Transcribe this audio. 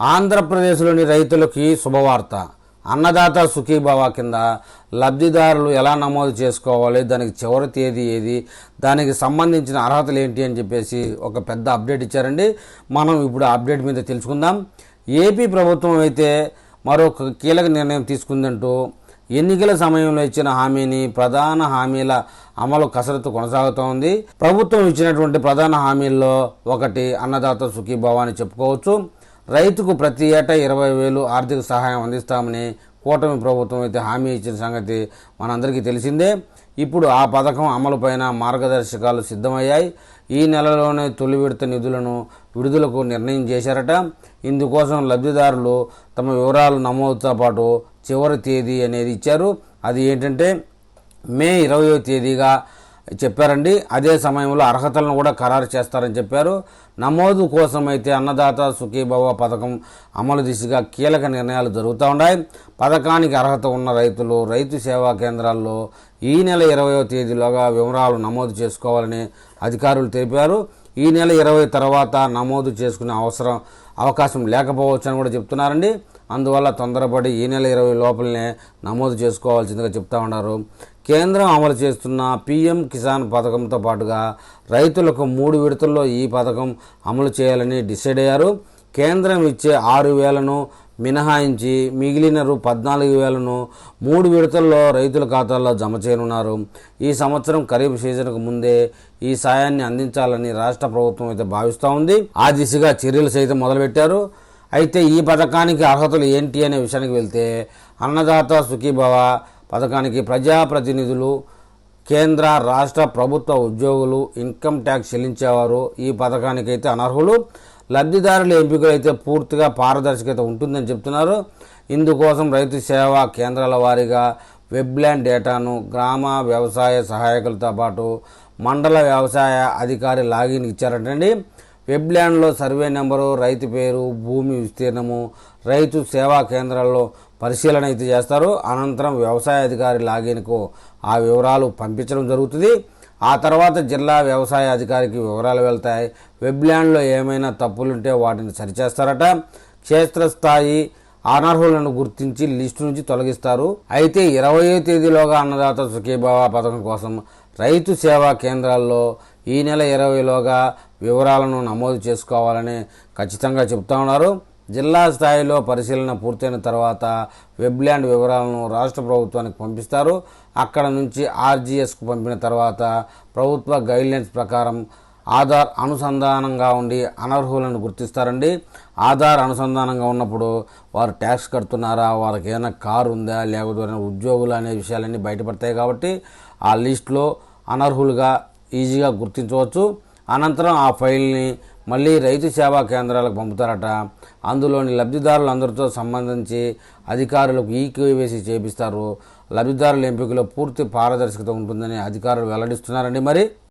ఆంధ్రప్రదేశ్లోని రైతులకి శుభవార్త. అన్నదాత సుఖీభవ కింద లబ్ధిదారులు ఎలా నమోదు చేసుకోవాలి దానికి చివరి తేదీ ఏది దానికి సంబంధించిన అర్హతలు ఏంటి అని చెప్పేసి ఒక పెద్ద అప్డేట్ ఇచ్చారండి. మనం ఇప్పుడు ఆ అప్డేట్ మీద తెలుసుకుందాం. ఏపీ ప్రభుత్వం అయితే మరొక కీలక నిర్ణయం తీసుకుందంటూ ఎన్నికల సమయంలో ఇచ్చిన హామీని ప్రధాన హామీల అమలు కసరత్తు కొనసాగుతోంది ప్రభుత్వం ఇచ్చినటువంటి ప్రధాన హామీల్లో ఒకటి అన్నదాత సుఖీభవ అని చెప్పుకోవచ్చు. రైతుకు ప్రతి ఏటా ఇరవై వేలు ఆర్థిక సహాయం అందిస్తామని కూటమి ప్రభుత్వం అయితే హామీ ఇచ్చిన సంగతి మనందరికీ తెలిసిందే. ఇప్పుడు ఆ పథకం అమలుపైన మార్గదర్శకాలు సిద్ధమయ్యాయి. ఈ నెలలోనే తొలి విడత నిధులను విడుదలకు నిర్ణయం చేశారట. ఇందుకోసం లబ్ధిదారులు తమ వివరాలు నమోదుతో పాటు చివరి తేదీ అనేది ఇచ్చారు. అది ఏంటంటే మే ఇరవయో తేదీగా చెప్పారండి. అదే సమయంలో అర్హతలను కూడా ఖరారు చేస్తారని చెప్పారు. నమోదు కోసం అయితే అన్నదాత సుఖీభవ పథకం అమలు దిశగా కీలక నిర్ణయాలు జరుగుతూ ఉన్నాయి. పథకానికి అర్హత ఉన్న రైతులు రైతు సేవా కేంద్రాల్లో ఈ నెల ఇరవయో తేదీలోగా వివరాలు నమోదు చేసుకోవాలని అధికారులు తెలిపారు. ఈ నెల ఇరవై తర్వాత నమోదు చేసుకునే అవసరం అవకాశం లేకపోవచ్చు అని కూడా చెప్తున్నారండి. అందువల్ల తొందరపడి ఈ నెల ఇరవై లోపలనే నమోదు చేసుకోవాల్సిందిగా చెప్తా ఉన్నారు. కేంద్రం అమలు చేస్తున్న పీఎం కిసాన్ పథకంతో పాటుగా రైతులకు మూడు విడతల్లో ఈ పథకం అమలు చేయాలని డిసైడ్ అయ్యారు. కేంద్రం ఇచ్చే ఆరు వేలను మినహాయించి మిగిలిన రూ పద్నాలుగు వేలను మూడు విడతల్లో రైతుల ఖాతాల్లో జమ చేయనున్నారు. ఈ సంవత్సరం ఖరీఫ్ సీజన్కు ముందే ఈ సాయాన్ని అందించాలని రాష్ట్ర ప్రభుత్వం అయితే భావిస్తూ ఉంది. ఆ దిశగా చర్యలు సైతం మొదలుపెట్టారు. అయితే ఈ పథకానికి అర్హతలు ఏంటి అనే విషయానికి వెళ్తే అన్నదాత సుఖీభవ పథకానికి ప్రజాప్రతినిధులు కేంద్ర రాష్ట్ర ప్రభుత్వ ఉద్యోగులు ఇన్కమ్ ట్యాక్స్ చెల్లించేవారు ఈ పథకానికైతే అనర్హులు. లబ్ధిదారుల ఎంపికలు అయితే పూర్తిగా పారదర్శకత ఉంటుందని చెప్తున్నారు. ఇందుకోసం రైతు సేవా కేంద్రాల వారీగా వెబ్ల్యాండ్ డేటాను గ్రామ వ్యవసాయ సహాయకులతో పాటు మండల వ్యవసాయ అధికారి లాగిన్ ఇచ్చారటండి. వెబ్ల్యాండ్లో సర్వే నెంబరు రైతు పేరు భూమి విస్తీర్ణము రైతు సేవా కేంద్రాల్లో పరిశీలన అయితే చేస్తారు. అనంతరం వ్యవసాయ అధికారి లాగిన్కు ఆ వివరాలు పంపించడం జరుగుతుంది. ఆ తర్వాత జిల్లా వ్యవసాయ అధికారికి వివరాలు వెళ్తాయి. వెబ్ల్యాండ్లో ఏమైనా తప్పులుంటే వాటిని సరిచేస్తారట. క్షేత్రస్థాయి అనర్హులను గుర్తించి లిస్టు నుంచి తొలగిస్తారు. అయితే ఇరవయో తేదీలోగా అన్నదాత సుఖీభావ పథకం కోసం రైతు సేవా కేంద్రాల్లో ఈ నెల ఇరవైలోగా వివరాలను నమోదు చేసుకోవాలని ఖచ్చితంగా చెప్తా ఉన్నారు. జిల్లా స్థాయిలో పరిశీలన పూర్తయిన తర్వాత వెబ్ల్యాండ్ వివరాలను రాష్ట్ర ప్రభుత్వానికి పంపిస్తారు. అక్కడ నుంచి ఆర్జీఎస్కు పంపిన తర్వాత ప్రభుత్వ గైడ్లైన్స్ ప్రకారం ఆధార్ అనుసంధానంగా ఉండి అనర్హులను గుర్తిస్తారండి. ఆధార్ అనుసంధానంగా ఉన్నప్పుడు వారు ట్యాక్స్ కడుతున్నారా వారికి ఏదైనా కారు ఉందా లేకపోతే ఉద్యోగులు అనే విషయాలన్నీ బయటపడతాయి కాబట్టి ఆ లిస్టులో అనర్హులుగా ఈజీగా గుర్తించవచ్చు. అనంతరం ఆ ఫైల్ని మళ్ళీ రైతు సేవా కేంద్రాలకు పంపుతారట. అందులోని లబ్ధిదారులందరితో సంబంధించి అధికారులకు ఈకేవైసీ చేపిస్తారు. లబ్ధిదారుల ఎంపికలో పూర్తి పారదర్శకత ఉంటుందని అధికారులు వెల్లడిస్తున్నారండి. మరి